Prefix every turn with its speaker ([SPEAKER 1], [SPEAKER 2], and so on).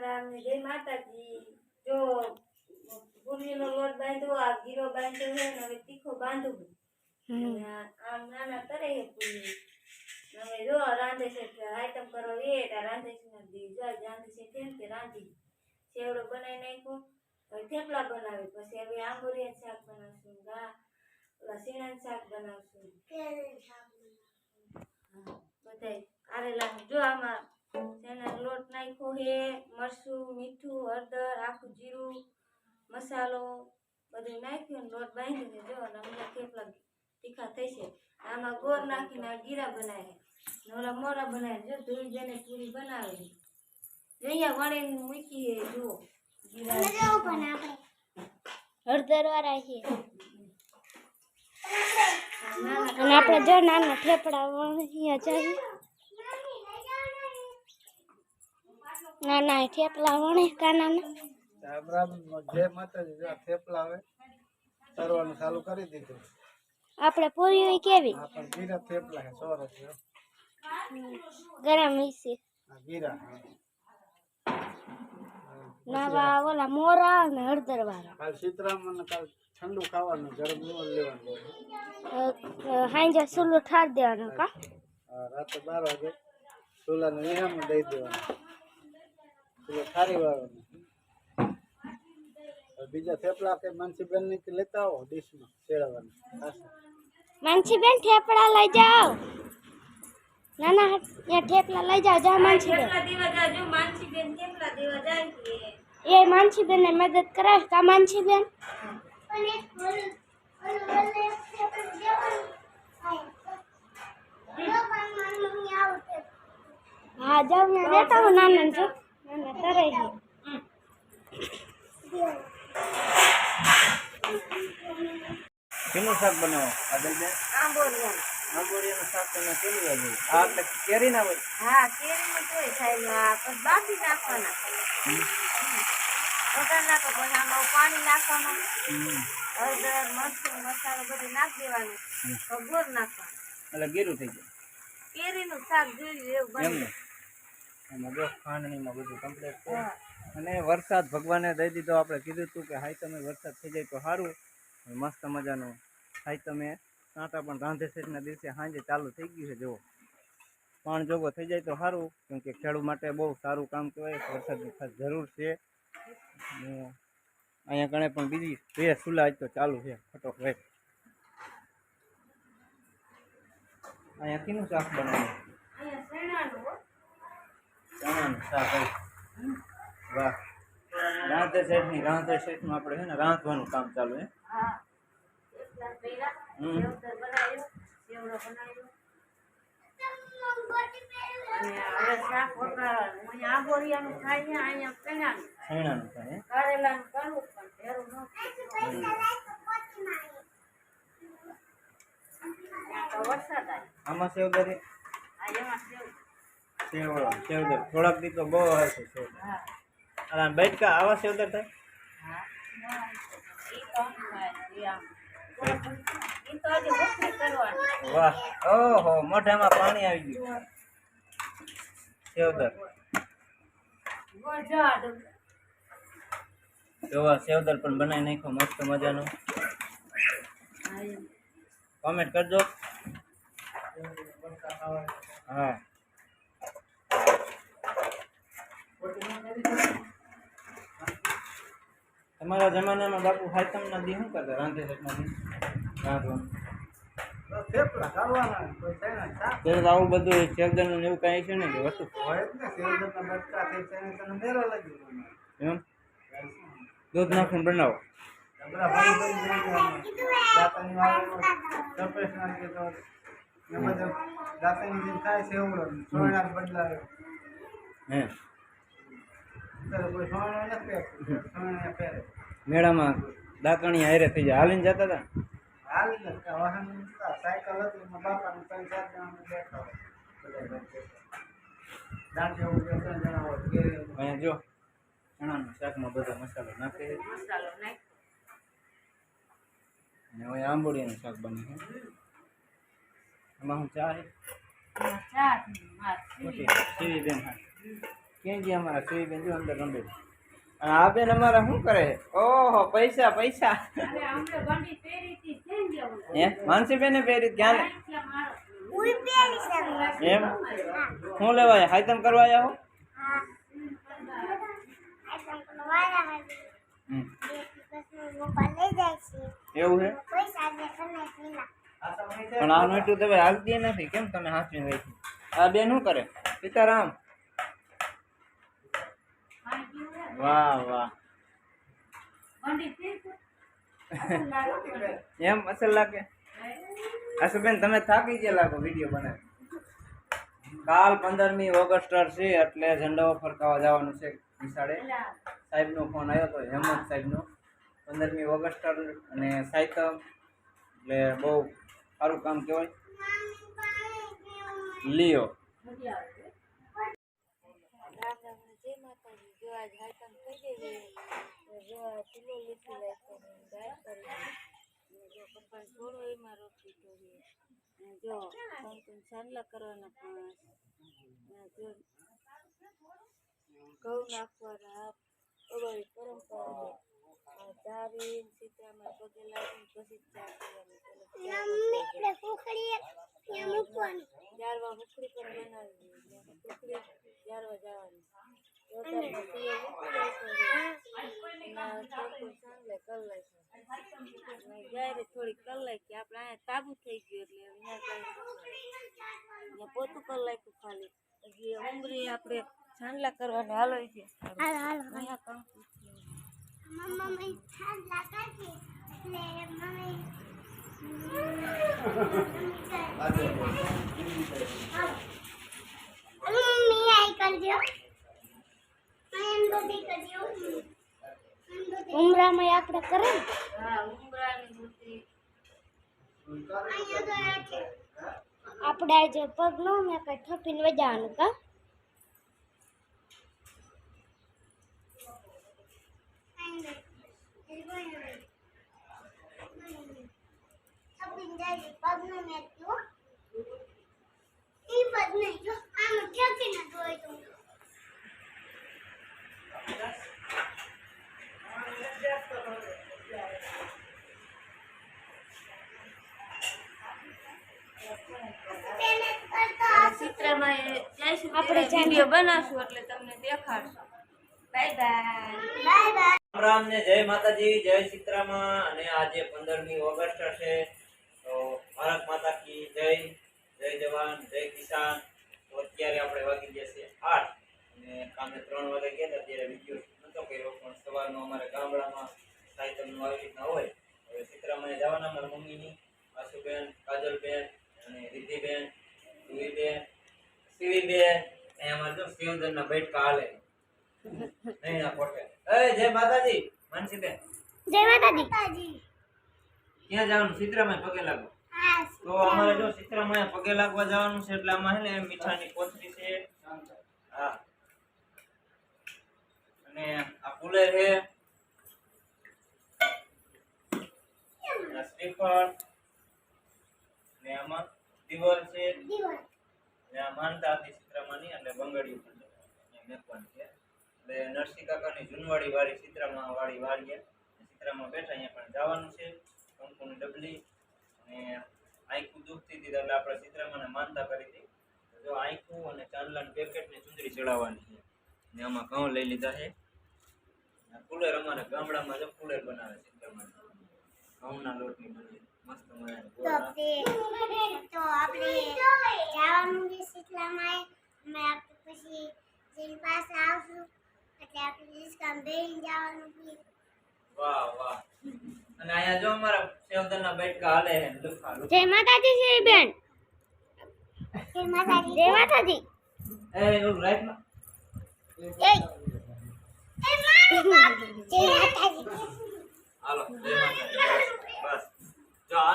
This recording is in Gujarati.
[SPEAKER 1] રામ ને જય માતાજી. જો પૂરીનો લોટ બાંધ્યો આ ગીરો બાંધ્યો હે ને હવે તીખો બાંધવું. આમ નાના કરે હે પૂરી હવે જો રાંધે છે આઈટમ કરો એ એટલે રાંધે છે ને દી. જો આજ રાંધે છે કેમ કે રાંધી. સેવડો બનાવી નાખ્યો હવે થેપલા બનાવે. પછી હવે આંબોરિયા શાક બનાવશું ગા શીણાનું શાક બનાવશું. બધાય કારેલા જો આમાં શેના લોટ નાખ્યો હે મરચું મીઠું હળદર આખું જીરું મસાલો બધું નાખ્યું અને લોટ બાંધી જો અને અમને થેપલા તીખા થઈ છે. આમાં ગોળ નાખીને આ ગીરા બનાવે નવરા મોરા બનાવે જો ધોઈ જઈને પૂરી બનાવે અહીંયા વણીને મૂકી છે જુઓ ગીરા
[SPEAKER 2] હળદર વાળા છે. અને આપણે જો નાના ઠેપડા અહીંયા જાય નાના ઠેપલા વણે કાનાના.
[SPEAKER 3] રામ રામ જય માતાજી જો આ થેપલા હવે તરવાનું ચાલુ કરી દીધું.
[SPEAKER 2] આપણે પૂરી કેવી?
[SPEAKER 3] આ પણ ગીરા થેપલા છે સોરસ જો
[SPEAKER 2] ગરમ હશે
[SPEAKER 3] આ ગીરા
[SPEAKER 2] નવા ઓલા મોરા અને હળદર વાળા
[SPEAKER 3] કાલ સીતરામ કાલ ઠંડુ ખાવાનું ગરમ ન લેવાનું
[SPEAKER 2] હાંજે સુલું ઠાર દેવાનું કા?
[SPEAKER 3] આ રાતે બાર વાગે ચૂલાને વિહામણ દઈ દેવાનું. ઠારી બીજા થેપલા કે માનસીબેનની લેતા આવો ડીશમાં શેરવાની.
[SPEAKER 2] માનસી બેન ઠેપડા લઈ જાઓ. નાના ત્યાં થેપલા લઈ જાઓ. જા માનસી બેન
[SPEAKER 1] થેપલા દેવા જાજો માનસી બેન થેપલા દેવા જાય
[SPEAKER 2] એ માનસીબેન ને મદદ કરાવે કા માનસીબેન? હા જાવ ને લેતા હું નાના જો. કરે છે
[SPEAKER 3] શાક બનાવો? આદલબેન
[SPEAKER 1] આંબોરિયા.
[SPEAKER 3] આંબોરિયાનું શાક તમે કેવું લાગ્યું આ એટલે કેરી ના હોય?
[SPEAKER 1] હા કેરીનું કોઈ થાય પછી બાફી નાખવાના. વગર નાખો પછી આમાં પાણી નાખવાનું. હળદર મરચું મસાલો બધું નાખી દેવાનું. ગોળ નાખવાનું.
[SPEAKER 3] એટલે ગીરું થઈ જાય.
[SPEAKER 1] કેરીનું શાક જોયું એવું બને.
[SPEAKER 3] ને એમાં જો ખાંડણીમાં બધું કમ્પ્લીટ છે. અને વરસાદ ભગવાને દઈ દીધો. આપણે કીધું હતું કે હાઈ તમે વરસાદ થઈ જાય તો સારું મસ્ત મજાનું. હાઈ તમે. કાંટા પણ રાંધેશેરના દિવસે સાંજે ચાલુ થઈ ગયું છે, જુઓ. પાણ જોગો થઈ જાય તો સારું કેમ કે ખેડૂત માટે બહુ સારું કામ કહેવાય. વરસાદની ખાસ જરૂર છે. અહીંયા કણે પણ બીજી બે સુલા તો ચાલુ છે. ફટોફટ અહીંયા કીનું શાક બનાવ્યું. વાહ રાંધે શેઠની રાંધે શેઠનું આપણે છે ને રાંધવાનું કામ ચાલુ હે
[SPEAKER 1] હા થેપલા કર્યા
[SPEAKER 3] હમ.
[SPEAKER 1] સેવતર બનાવ્યો સેવડો બનાવ્યો અને હવે શાક વઘારવાનું અહીંયા આંબોરિયાનું થાય છે અહીંયા શેણાનું
[SPEAKER 3] શેણાનું થાય હે
[SPEAKER 1] કારેલાનું કરવું પણ ભેરું ન થાય. તો વરસાદ આવે
[SPEAKER 3] આમાં સેવદરી
[SPEAKER 1] આ એમાં સેવ
[SPEAKER 3] સેવડો સેવદર થોડાક દી તો બહુ હશે સેવદર
[SPEAKER 1] હા.
[SPEAKER 3] અને બેટકા આવા સેવદર થાય? વાહ. ઓહો મોઢામાં પાણી આવી ગયું. સેવદર
[SPEAKER 1] જોવા
[SPEAKER 3] સેવદર પણ બનાવી નાખ્યો મસ્ત મજાનું. કોમેન્ટ કરજો. હા. તમારા જમાનામાં બાપુ હાયતમ ના શું કરતા? રાંધે તો આવું બધું શેરદરનું ને એવું કાંઈ છે ને કે વસ્તુ. એમ? દૂધ નાખીને બનાવો.
[SPEAKER 4] દાંતની જેમ ખાય છે એવડો. સોયણા
[SPEAKER 3] હે
[SPEAKER 4] ત્યારે કોઈ સોયણો નથી પહેરતું સોયણા પહેરે
[SPEAKER 3] મેળામાં દાંતણી હારે થઈ જાય. હાલીને જતા હતા? અહીંયા જો ચણાનું શાકમાં બધો મસાલો નાખે અને હવે આંબોડિયાનું શાક બને છે. એમાં હું ચા
[SPEAKER 1] ચા
[SPEAKER 3] બેન હા. ક્યાં ગયા અમારા સુઈ બેન જો અંદર રમે અને આ બેન અમારા શું કરે? ઓહો પૈસા પૈસા. હે? માનસી બેને પહેરી ક્યાં એમ? શું લેવાય? હાયતમ કરવા આવ્યા હો? એવું છે પણ આ નોટું તમે હાલતી નથી. કેમ તમે હાંચવી હોય છે? આ બેન શું કરે? સીતારામ. વાહ વાહ. એમ અસલ લાગે? આશુબેન તમે થાકી ગયા લાગો વીડિયો બનાવી. કાલ પંદરમી ઓગસ્ટ છે એટલે ઝંડો ફરકાવા જવાનું છે નિશાળે. સાહેબનો ફોન આવ્યો હતો હેમંત સાહેબનો. પંદરમી ઓગસ્ટ અને સાયકમ એટલે બહુ સારું કામ કહેવાય. લિયો
[SPEAKER 1] રામ રામ ને જય માતાજી જો આજ હાયતમ થઈ ગઈ જો આ ચૂલો લીધી ને ગાય કરી જો પપ્પા થોડો એમાં રોટલી છે જો કંકુન ચાંદલા કરવાના પાંચ જો ઘઉં નાખવાના અમારી પરંપરા. ચારી સીતામાં પગે લાગીને પછી ચા પીવાની. જારવા પણ બનાવી જારવા જવાની. જો તમને સીએ લીધી થોડીક કલાક જ્યારે કે આપણે અહીંયા તાબુ થઈ ગયું એટલે અહીંયા પોતું કલાક ખાલી. ઉમરી આપણે છાંડલા કરવાને હાલો છે. અહીંયા કંકુ
[SPEAKER 2] આપણે કરે ને
[SPEAKER 1] હા ઉમરાની મૂર્તિ
[SPEAKER 2] આપણે આજે પગ નો મેં કઈ ઠપીને વજાવાનું કા
[SPEAKER 1] ચિત્રમાં એ જઈશું
[SPEAKER 2] આપણે
[SPEAKER 1] વીડિયો બનાવશું એટલે તમને દેખાડશું. બાય બાય
[SPEAKER 3] રામ રામ ને જય માતાજી જય સીતરામા. અને આજે પંદરમી ઓગસ્ટ છે તો ભારત માતા કી જય જય જવાન જય કિસાન. તો અત્યારે આપણે વાગી ગયા છે આઠ. અને કામે ત્રણ વાગે ગયા હતા ત્યારે વીડિયો નતો કર્યો. પણ સવારનો અમારે ગામડામાં સાહિત્યનું આવી રીતના હોય. હવે સીતરામાએ જવાના મારા મમ્મીની આશુબેન કાજલબેન અને રિદ્ધિબેન સુવીબેન શિવીબેન અહીંયા અમારે જો શિવદનના બેઠકા હાલે. નહીં ના પોટે એ જય માતાજી. માનસીબેન.
[SPEAKER 2] જય માતાજી.
[SPEAKER 3] ક્યાં જવાનું? સીતરામાય પગે લાગો તો અમારે જો સીતરામાય પગે લાગવા જવાનું છે એટલે આમાં હે ને મીઠાની કોથળી છે. હા. અને આ કુલેર છે શ્રીફળ. ને આમાં દિવાલ છે. ને આ માનતા હતી સીતરામાની એટલે બંગડી પણ છે. મેકવાની છે. એટલે નરસિંહ કાકાની જૂનવાડી વાળી સીતરામા વાળી વાડીએ સીતરામાં બેઠા અહીંયા પણ જવાનું છે. કંકુની ડબલી. અને આંખું દુખતી હતી એટલે આપણે સીતરામાને માનતા કરી હતી. જો આંખું અને ચાંદલાની પેકેટ ને ચુંદડી ચડાવવાની છે. ને આમાં ઘઉં લઈ લીધા છે. કુલેર અમારે ગામડામાં જો કુલેર બનાવે છે સીતરામાં ઘઉંના લોટની બને. મસ્ત મજાની
[SPEAKER 2] તો આપણે જવાનું છે શીતલામાં અમે આપણે પછી જેની પાસે આવશું એટલે આપણે રિસ્કામાં બેહીને જવાનું છે
[SPEAKER 3] વાહ વાહ અને અહીંયા જો અમારા સેવદરના બેઠકા હાલે છે લુખા લુખા.
[SPEAKER 2] જય માતાજી બેન. જય માતાજી. જય માતાજી.
[SPEAKER 3] એ એવું રાઈટમાં.
[SPEAKER 2] એ જય માતાજી.
[SPEAKER 3] હાલો જય માતાજી. બસ. જો આ